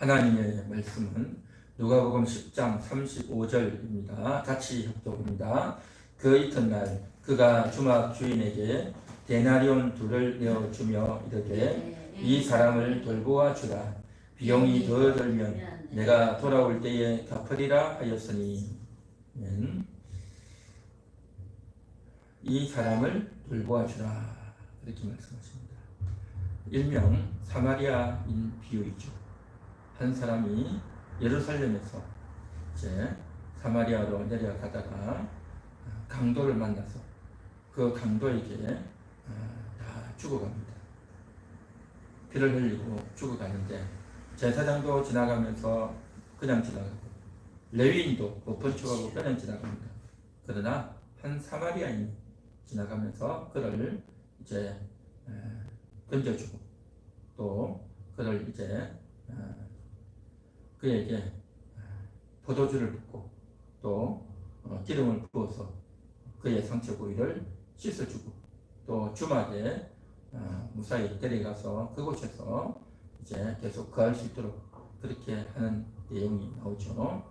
하나님의 말씀은 누가복음 10장 35절입니다. 같이 협독입니다. 그 이튿날 그가 주막 주인에게 데나리온 둘을 내어 주며 이르되 이 사람을 돌보아 주라 비용이 더 들면 내가 돌아올 때에 갚으리라 하였으니 아멘. 이 사람을 돌보아 주라 이렇게 말씀하십니다. 일명 사마리아인 비유이죠. 한 사람이 예루살렘에서 이제 사마리아로 내려가다가 강도를 만나서 그 강도에게 어, 다 죽어갑니다. 피를 흘리고 죽어가는데 제사장도 지나가면서 그냥 지나가고 레위인도 못 번쩍하고 그냥 지나갑니다. 그러나 한 사마리아인이 지나가면서 그를 이제 에, 던져주고 또 그를 이제 어, 그에게 어, 포도주를 붓고 또 어, 기름을 부어서 그의 상처 부위를 씻어주고 또 주막에 어, 무사히 데려가서 그곳에서 이제 계속 거할 수 있도록 그렇게 하는 내용이 나오죠.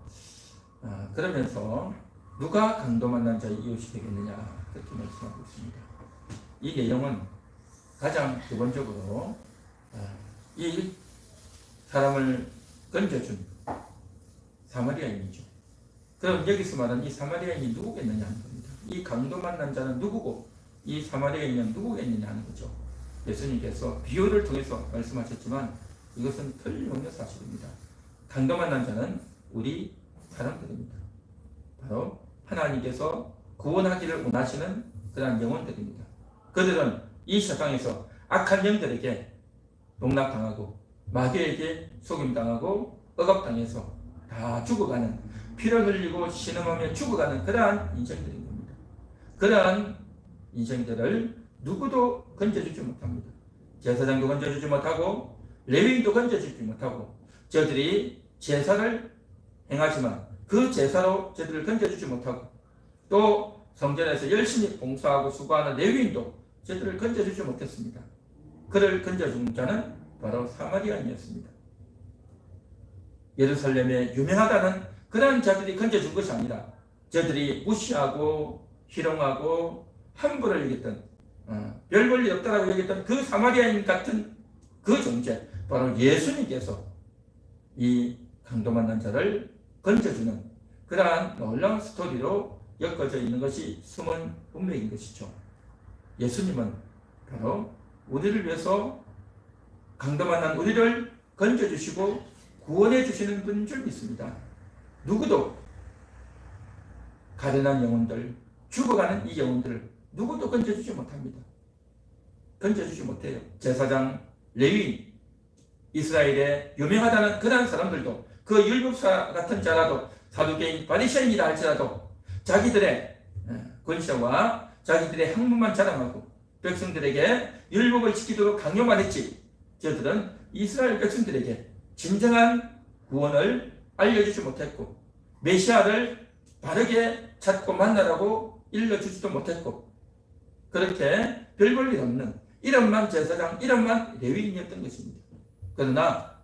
어, 그러면서 누가 강도 만난 자의 이웃이 되겠느냐 그렇게 말씀하고 있습니다. 이 내용은 가장 기본적으로 어, 이 사람을 건져준 사마리아인이죠. 그럼 여기서 말하는 이 사마리아인이 누구겠느냐 하는 겁니다. 이 강도 만난 자는 누구고 이 사마리아인은 누구겠느냐 하는 거죠. 예수님께서 비유를 통해서 말씀하셨지만 이것은 틀림없는 사실입니다. 강도 만난 자는 우리 사람들입니다. 바로 하나님께서 구원하기를 원하시는 그러한 영혼들입니다. 그들은 이 세상에서 악한 영들에게 농락당하고 마귀에게 속임당하고 억압당해서 다 죽어가는 피를 흘리고 신음하며 죽어가는 그러한 인생들인 겁니다. 그러한 인생들을 누구도 건져주지 못합니다. 제사장도 건져주지 못하고 레위인도 건져주지 못하고 저들이 제사를 행하지만 그 제사로 저들을 건져주지 못하고 또 성전에서 열심히 봉사하고 수고하는 레위인도 저들을 건져주지 못했습니다. 그를 건져준 자는 바로 사마리아인이었습니다. 예루살렘에 유명하다는 그런 자들이 건져준 것이 아니라 저들이 무시하고 희롱하고 함부를 여겼던 어, 별 볼일 없다라고 여겼던 그 사마리아인 같은 그 존재 바로 예수님께서 이 강도 만난 자를 건져주는 그러한 놀라운 스토리로 엮어져 있는 것이 숨은 운명인 것이죠. 예수님은 바로 우리를 위해서 강도 만난 우리를 건져주시고 구원해 주시는 분인 줄 믿습니다. 누구도 가련한 영혼들, 죽어가는 이 영혼들을 누구도 건져주지 못합니다. 건져주지 못해요. 제사장, 레위, 이스라엘에 유명하다는 그러한 사람들도 그 율법사 같은 자라도 사두개인 바리새인이라 할지라도 자기들의 권세와 자기들의 학문만 자랑하고 백성들에게 율법을 지키도록 강요만 했지 저들은 이스라엘 백성들에게 진정한 구원을 알려주지 못했고 메시아를 바르게 찾고 만나라고 일러주지도 못했고 그렇게 별 볼 일 없는 이름만 제사장 이름만 레위인이었던 것입니다. 그러나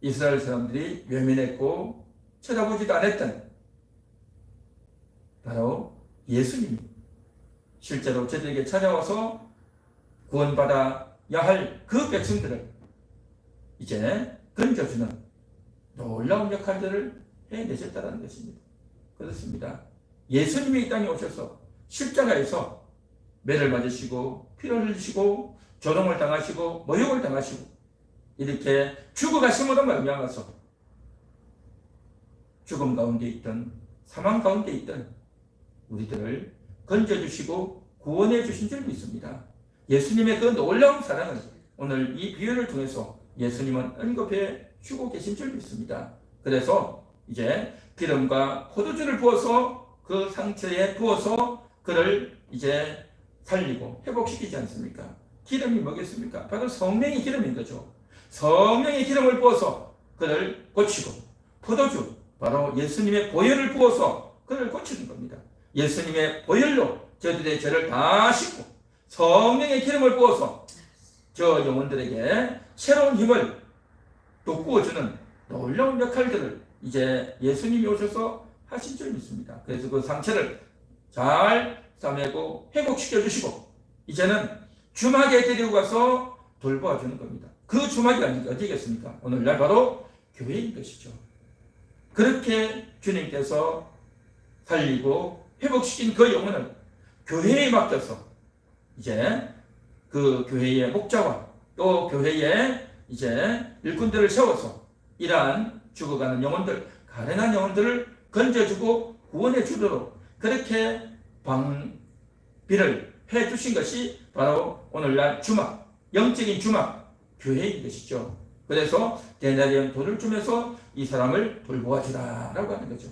이스라엘 사람들이 외면했고 쳐다보지도 않았던 바로 예수님이 실제로 저들에게 찾아와서 구원받아야 할 그 백성들을 이제 건져주는 놀라운 역할들을 해내셨다는 것입니다. 그렇습니다. 예수님이 이 땅에 오셔서 십자가에서 매를 맞으시고 피를 흘리시고 조롱을 당하시고 모욕을 당하시고 이렇게 죽어가심으로 말미암아서 죽음 가운데 있던 사망 가운데 있던 우리들을 건져주시고 구원해 주신 줄 믿습니다. 예수님의 그 놀라운 사랑을 오늘 이 비유를 통해서 예수님은 언급해 주고 계신 줄 믿습니다. 그래서 이제 기름과 포도주를 부어서 그 상처에 부어서 그를 이제 살리고 회복시키지 않습니까? 기름이 뭐겠습니까? 바로 성령의 기름인 거죠. 성령의 기름을 부어서 그를 고치고 포도주 바로 예수님의 보혈을 부어서 그를 고치는 겁니다. 예수님의 보혈로 저들의 죄를 다 씻고 성령의 기름을 부어서 저 영혼들에게 새로운 힘을 돋구어주는 놀라운 역할들을 이제 예수님이 오셔서 하신 줄 믿습니다. 그래서 그 상처를 잘 싸매고 회복시켜 주시고 이제는 주막에 데리고 가서 돌보아 주는 겁니다. 그 주막이 어디겠습니까? 오늘날 바로 교회인 것이죠. 그렇게 주님께서 살리고 회복시킨 그 영혼을 교회에 맡겨서 이제 그 교회의 목자와 또 교회의 이제 일꾼들을 세워서 이러한 죽어가는 영혼들, 가련한 영혼들을 건져주고 구원해 주도록 그렇게 방비를 해 주신 것이 바로 오늘날 주막, 영적인 주막, 교회인 것이죠. 그래서 대나리온 돌을 주면서 이 사람을 돌보아 주라라고 하는 거죠.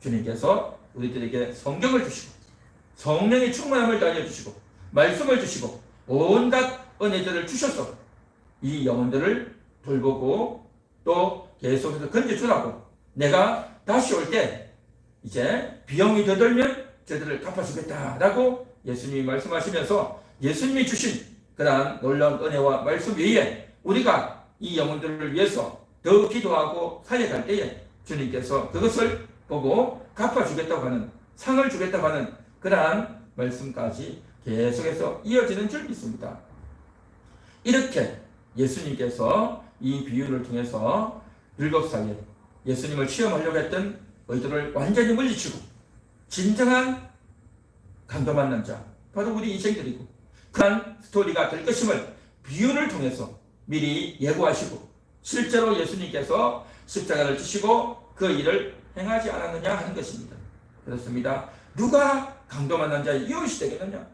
주님께서 우리들에게 성경을 주시고 성령의 충만함을 알려주시고 말씀을 주시고 온갖 은혜들을 주셔서 이 영혼들을 돌보고 또 계속해서 건져주라고 내가 다시 올 때 이제 비용이 더 들면 저들을 갚아주겠다라고 예수님이 말씀하시면서 예수님이 주신 그러한 놀라운 은혜와 말씀 외에 우리가 이 영혼들을 위해서 더 기도하고 살려갈 때에 주님께서 그것을 보고 갚아주겠다고 하는 상을 주겠다고 하는 그러한 말씀까지 계속해서 이어지는 줄 믿습니다. 이렇게 예수님께서 이 비유를 통해서 사이에 예수님을 시험하려고 했던 의도를 완전히 물리치고 진정한 강도 만난 자 바로 우리 인생들이고 그한 스토리가 될 것임을 비유를 통해서 미리 예고하시고 실제로 예수님께서 십자가를 지시고 그 일을 행하지 않았느냐 하는 것입니다. 그렇습니다. 누가 강도 만난 자의 이웃이 되겠느냐?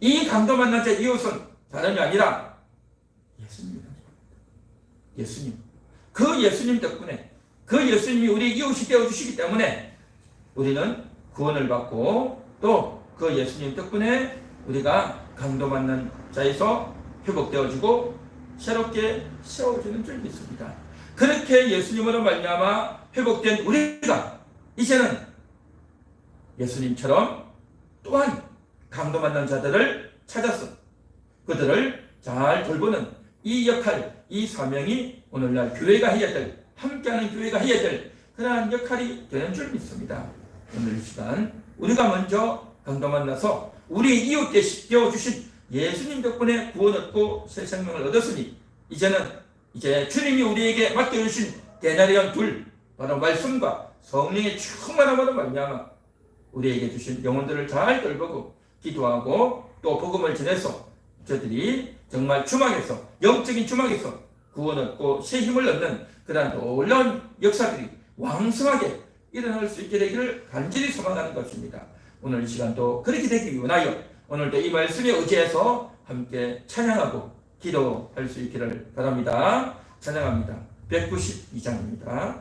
이 강도 만난 자의 이웃은 다름이 아니라 예수님입니다. 예수님. 그 예수님 덕분에 그 예수님이 우리 이웃이 되어 주시기 때문에 우리는 구원을 받고 또 그 예수님 덕분에 우리가 강도 만난 자에서 회복되어지고 새롭게 세워주는 줄 믿습니다. 그렇게 예수님으로 말미암아 회복된 우리가 이제는 예수님처럼 또한 강도 만난 자들을 찾아서 그들을 잘 돌보는 이 역할, 이 사명이 오늘날 교회가 해야 될, 함께하는 교회가 해야 될 그러한 역할이 되는 줄 믿습니다. 오늘 이 시간 우리가 먼저 강도 만나서 우리 이웃 되어 주신 예수님 덕분에 구원 얻고 새 생명을 얻었으니 이제는 이제 주님이 우리에게 맡겨주신 대나리온 둘 바로 말씀과 성령의 충만함으로 말미암아 우리에게 주신 영혼들을 잘 돌보고 기도하고 또 복음을 전해서 저들이 정말 주막에서 영적인 주막에서 구원 얻고 새 힘을 얻는 그러한 놀라운 역사들이 왕성하게 일어날 수 있게 되기를 간절히 소망하는 것입니다. 오늘 이 시간도 그렇게 되기 원하여 오늘도 이 말씀에 의지해서 함께 찬양하고 기도할 수 있기를 바랍니다. 찬양합니다. 192장입니다.